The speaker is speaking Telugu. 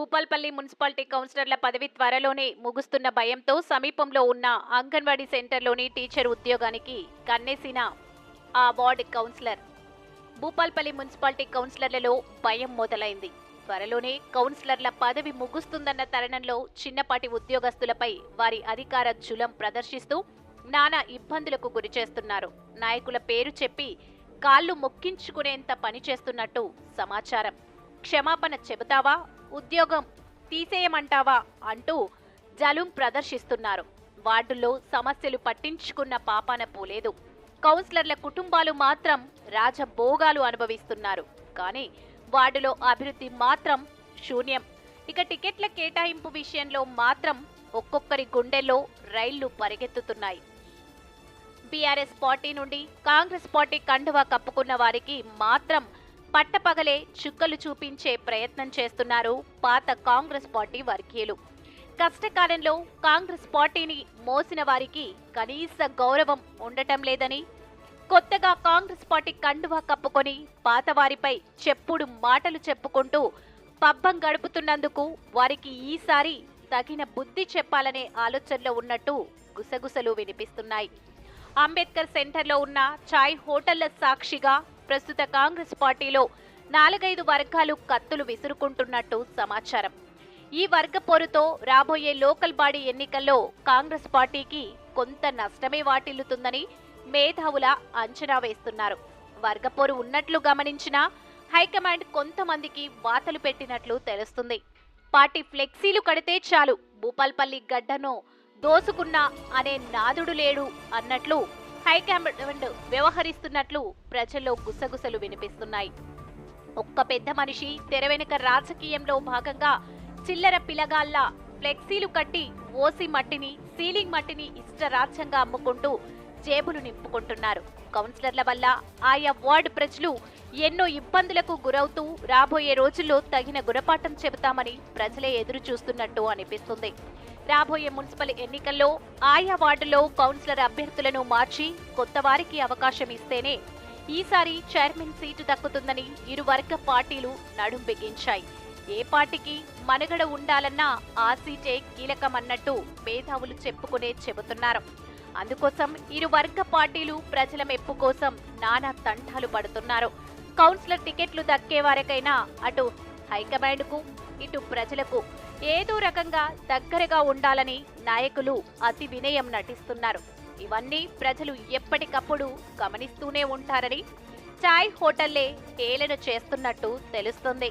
భూపాల్పల్లి మున్సిపాలిటీ కౌన్సిలర్ల పదవి త్వరలోనే ముగుస్తున్న భయంతో సమీపంలో ఉన్న అంగన్వాడీ సెంటర్లోని టీచర్ ఉద్యోగానికి కన్నేసిన ఆ వార్డ్ కౌన్సిలర్. భూపాల్పల్లి మున్సిపాలిటీ కౌన్సిలర్లలో భయం మొదలైంది. త్వరలోనే కౌన్సిలర్ల పదవి ముగుస్తుందన్న తరుణంలో చిన్నపాటి ఉద్యోగస్తులపై వారి అధికార జులం ప్రదర్శిస్తూ నానా ఇబ్బందులకు గురిచేస్తున్నారు. నాయకుల పేరు చెప్పి కాళ్ళు మొక్కించుకునేంత పని చేస్తున్నట్టు సమాచారం. క్షమాపణ చెబుతావా? ఉద్యోగం తీసేయమంటావా అంటూ జలుం ప్రదర్శిస్తున్నారు. వార్డుల్లో సమస్యలు పట్టించుకున్న పాపాన పోలేదు. కౌన్సిలర్ల కుటుంబాలు మాత్రం రాజభోగాలు అనుభవిస్తున్నారు. కానీ వార్డులో అభివృద్ధి మాత్రం శూన్యం. ఇక టికెట్ల కేటాయింపు విషయంలో మాత్రం ఒక్కొక్కరి గుండెల్లో రైళ్ళు పరిగెత్తుతున్నాయి. బీఆర్ఎస్ పార్టీ నుండి కాంగ్రెస్ పార్టీ కండువా కప్పుకున్న వారికి మాత్రం పట్టపగలే చుక్కలు చూపించే ప్రయత్నం చేస్తున్నారు పాత కాంగ్రెస్ పార్టీ వర్గీయులు. కష్టకాలంలో కాంగ్రెస్ పార్టీని మోసిన వారికి కనీస గౌరవం ఉండటం లేదని కొత్తగా కాంగ్రెస్ పార్టీ కండువా కప్పుకొని పాతవారిపై చెప్పుడు మాటలు చెప్పుకుంటూ పబ్బం గడుపుతున్నందుకు వారికి ఈసారి తగిన బుద్ధి చెప్పాలనే ఆలోచనలో ఉన్నట్టు గుసగుసలు వినిపిస్తున్నాయి. అంబేద్కర్ సెంటర్లో ఉన్న చాయ్ హోటళ్ళ సాక్షిగా ప్రస్తుత కాంగ్రెస్ పార్టీలో నాలుగైదు వర్గాలు కత్తులు విసురుకుంటున్నట్టు సమాచారం. ఈ వర్గ పోరుతో రాబోయే లోకల్ బాడీ ఎన్నికల్లో కాంగ్రెస్ పార్టీకి కొంత నష్టమే వాటిల్లుతుందని మేధావుల అంచనా వేస్తున్నారు. వర్గపోరు ఉన్నట్లు గమనించినా హైకమాండ్ కొంతమందికి వాతలు పెట్టినట్లు తెలుస్తుంది. పార్టీ ఫ్లెక్సీలు కడితే చాలు భూపాల్పల్లి గడ్డను దోసుకున్నా అనే నాదుడు లేడు అన్నట్లు హైకమాండ్ వ్యవహరిస్తున్నట్లు ప్రజల్లో గుసగుసలు వినిపిస్తున్నాయి. ఒక్క పెద్ద మనిషి తెర వెనుక రాజకీయంలో భాగంగా చిల్లర పిలగాల్లా ఫ్లెక్సీలు కట్టి ఓసి మట్టిని సీలింగ్ మట్టిని ఇష్టరాజ్యంగా అమ్ముకుంటూ జేబులు నింపుకుంటున్నారు. కౌన్సిలర్ల వల్ల ఆయా వార్డు ప్రజలు ఎన్నో ఇబ్బందులకు గురవుతూ రాబోయే రోజుల్లో తగిన గుణపాఠం చెబుతామని ప్రజలే ఎదురు చూస్తున్నట్టు అనిపిస్తుంది. రాబోయే మున్సిపల్ ఎన్నికల్లో ఆయా వార్డులో కౌన్సిలర్ అభ్యర్థులను మార్చి కొత్త వారికి అవకాశం ఇస్తేనే ఈసారి చైర్మన్ సీటు దక్కుతుందని ఇరు వర్గ పార్టీలు నడుం బిగించాయి. ఏ పార్టీకి మనుగడ ఉండాలన్నా ఆ సీటే కీలకమన్నట్టు మేధావులు చెప్పుకునే చెబుతున్నారు. అందుకోసం ఇరు వర్గ పార్టీలు ప్రజల మెప్పు కోసం నానా తంటాలు పడుతున్నారు. కౌన్సిలర్ టికెట్లు దక్కే వారికైనా అటు హైకమాండ్కు ఇటు ప్రజలకు ఏదో రకంగా దగ్గరగా ఉండాలని నాయకులు అతి వినయం నటిస్తున్నారు. ఇవన్నీ ప్రజలు ఎప్పటికప్పుడు గమనిస్తూనే ఉంటారని చాయ్ హోటల్లే హేళన చేస్తున్నట్టు తెలుస్తుంది.